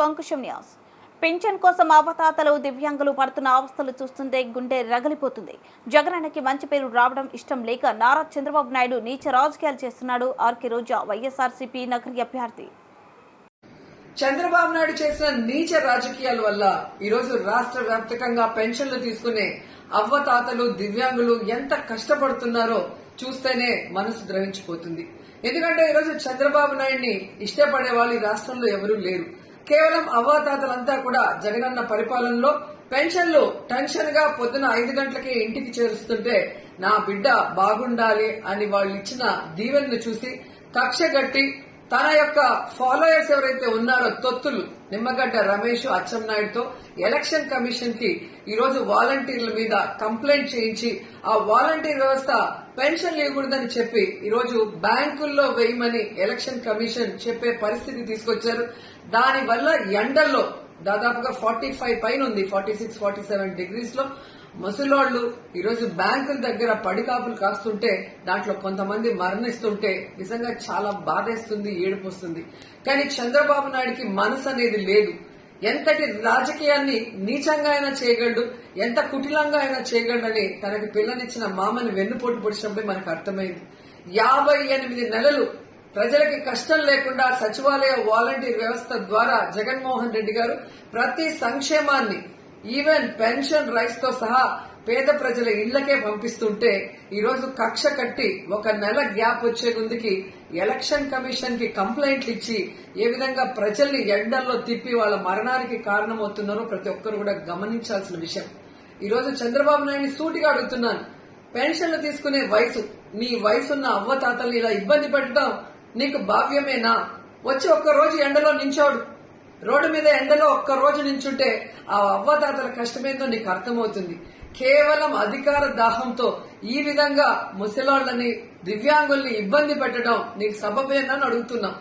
To Ankusam news. Pension కోసం అవతాతలు దివ్యాంగులు పడుతున్న అవస్థలు చూస్తుంటే గుండె రగిలిపోతుంది. జగనన్నకి మంచి పేరు రావడం ఇష్టం లేక నారా చంద్రబాబు నాయుడు నీచ రాజకీయాలు చేస్తున్నాడు ఆర్కే రోజా వైఎస్ఆర్సీపీ నగరి అభ్యర్థి. చంద్రబాబు నాయుడు చేసిన నీచ రాజకీయాల వల్ల ఈరోజు రాష్ట్ర వ్యాప్తంగా పెన్షన్లు తీసుకునే అవ్వతాతలు దివ్యాంగులు ఎంత కష్టపడుతున్నారో చూస్తేనే మనసు ద్రవించిపోతుంది. ఎందుకంటే ఈరోజు చంద్రబాబు నాయుడిని ఇష్టపడే వాళ్ళు ఈ రాష్ట్రంలో ఎవరూ లేరు. కేవలం అవ్వాతాతలంతా కూడా జగనన్న పరిపాలనలో పెన్షన్లు టెన్షన్గా పొద్దున ఐదు గంటలకే ఇంటికి చేరుస్తుంటే నా బిడ్డ బాగుండాలి అని వాళ్ళు ఇచ్చిన దీవెనను చూసి కక్ష గట్టి తన యొక్క ఫాలోయర్స్ ఎవరైతే ఉన్నారో తొత్తులు నిమ్మగడ్డ రమేష్ అచ్చెన్నాయుడుతో ఎలక్షన్ కమిషన్కి ఈరోజు వాలంటీర్ల మీద కంప్లైంట్ చేయించి ఆ వాలంటీర్ వ్యవస్థ పెన్షన్ ఇవ్వకూడదని చెప్పి ఈరోజు బ్యాంకుల్లో వేయమని ఎలక్షన్ కమిషన్ చెప్పే పరిస్థితి తీసుకొచ్చారు. దానివల్ల ఎండల్లో దాదాపుగా ఫార్టీ ఫైవ్ పైన ఉంది ఫార్టీ సిక్స్ ఫార్టీ సెవెన్ డిగ్రీస్లో ముసలోళ్ళు ఈరోజు బ్యాంకుల దగ్గర పడికాపులు కాస్తుంటే దాంట్లో కొంతమంది మరణిస్తుంటే నిజంగా చాలా బాధేస్తుంది ఏడుపొస్తుంది. కానీ చంద్రబాబు నాయుడికి మనసు అనేది లేదు. ఎంతటి రాజకీయాన్ని నీచంగా అయినా చేయగలడు ఎంత కుటిలంగా అయినా చేయగలడని తనకి పిల్లనిచ్చిన మామని వెన్నుపోటు పొడిచినప్పుడు మనకు అర్థమైంది. యాభై ఎనిమిది నెలలు ప్రజలకి కష్టం లేకుండా సచివాలయ వాలంటీర్ వ్యవస్థ ద్వారా జగన్మోహన్ రెడ్డి గారు ప్రతి సంక్షేమాన్ని ఈవెన్ పెన్షన్ రైస్తో సహా పేద ప్రజల ఇళ్ళకే పంపిస్తుంటే ఈరోజు కక్ష కట్టి ఒక నెల గ్యాప్ వచ్చే ముందుకి ఎలక్షన్ కమిషన్కి కంప్లైంట్లు ఇచ్చి ఏ విధంగా ప్రజల్ని ఎండల్లో తిప్పి వాళ్ళ మరణానికి కారణమవుతున్నారో ప్రతి ఒక్కరు కూడా గమనించాల్సిన విషయం. ఈరోజు చంద్రబాబు నాయుడు సూటిగా అడుగుతున్నాను. పెన్షన్లు తీసుకునే వయసు నీ వయసున్న అవ్వతాతల్ని ఇలా ఇబ్బంది పెట్టడం నీకు భావ్యమేనా? వచ్చి ఒక్క రోజు ఎండలో నించోడు. రోడ్డు మీద ఎండలో ఒక్క రోజు నించుంటే ఆ అవ్వదాతల కష్టమేందో నీకు అర్థమవుతుంది. కేవలం అధికార దాహంతో ఈ విధంగా ముసలాళ్ళని దివ్యాంగుల్ని ఇబ్బంది పెట్టడం నీకు సబబేనని అడుగుతున్నాం.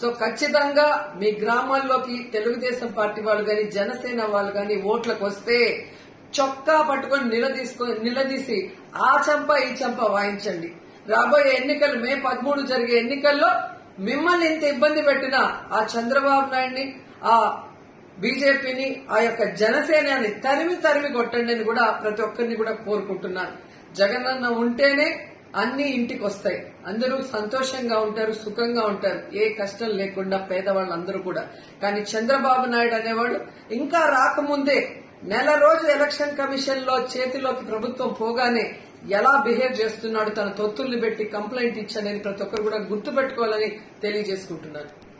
సో ఖచ్చితంగా మీ గ్రామాల్లోకి తెలుగుదేశం పార్టీ వాళ్ళు గాని జనసేన వాళ్ళు గాని ఓట్లకు వస్తే చొక్కా పట్టుకొని నిలదీసుకో నిలదీసి ఆ చంప ఈ చంప వాయించండి. రాబోయే ఎన్నికలు మే పదమూడు జరిగే ఎన్నికల్లో మిమ్మల్ని ఇంత ఇబ్బంది పెట్టిన ఆ చంద్రబాబు నాయుడిని ఆ బీజేపీని ఆ యొక్క జనసేనని తరిమి తరిమి కొట్టండి అని కూడా ప్రతి ఒక్కరిని కూడా కోరుకుంటున్నాను. జగనన్న ఉంటేనే అన్ని ఇంటికి వస్తాయి అందరూ సంతోషంగా ఉంటారు సుఖంగా ఉంటారు. ఏ కష్టం లేకుండా పేదవాళ్ళందరూ కూడా. కానీ చంద్రబాబు నాయుడు అనేవాడు ఇంకా రాకముందే నెల రోజు ఎలక్షన్ కమిషన్లో చేతిలోకి ప్రభుత్వం పోగానే ఎలా బిహేవ్ చేస్తున్నాడు తన తొత్తుల్ని పెట్టి కంప్లైంట్ ఇచ్చనేది ప్రతి ఒక్కరు కూడా గుర్తుపెట్టుకోవాలని తెలియజేసుకుంటున్నాను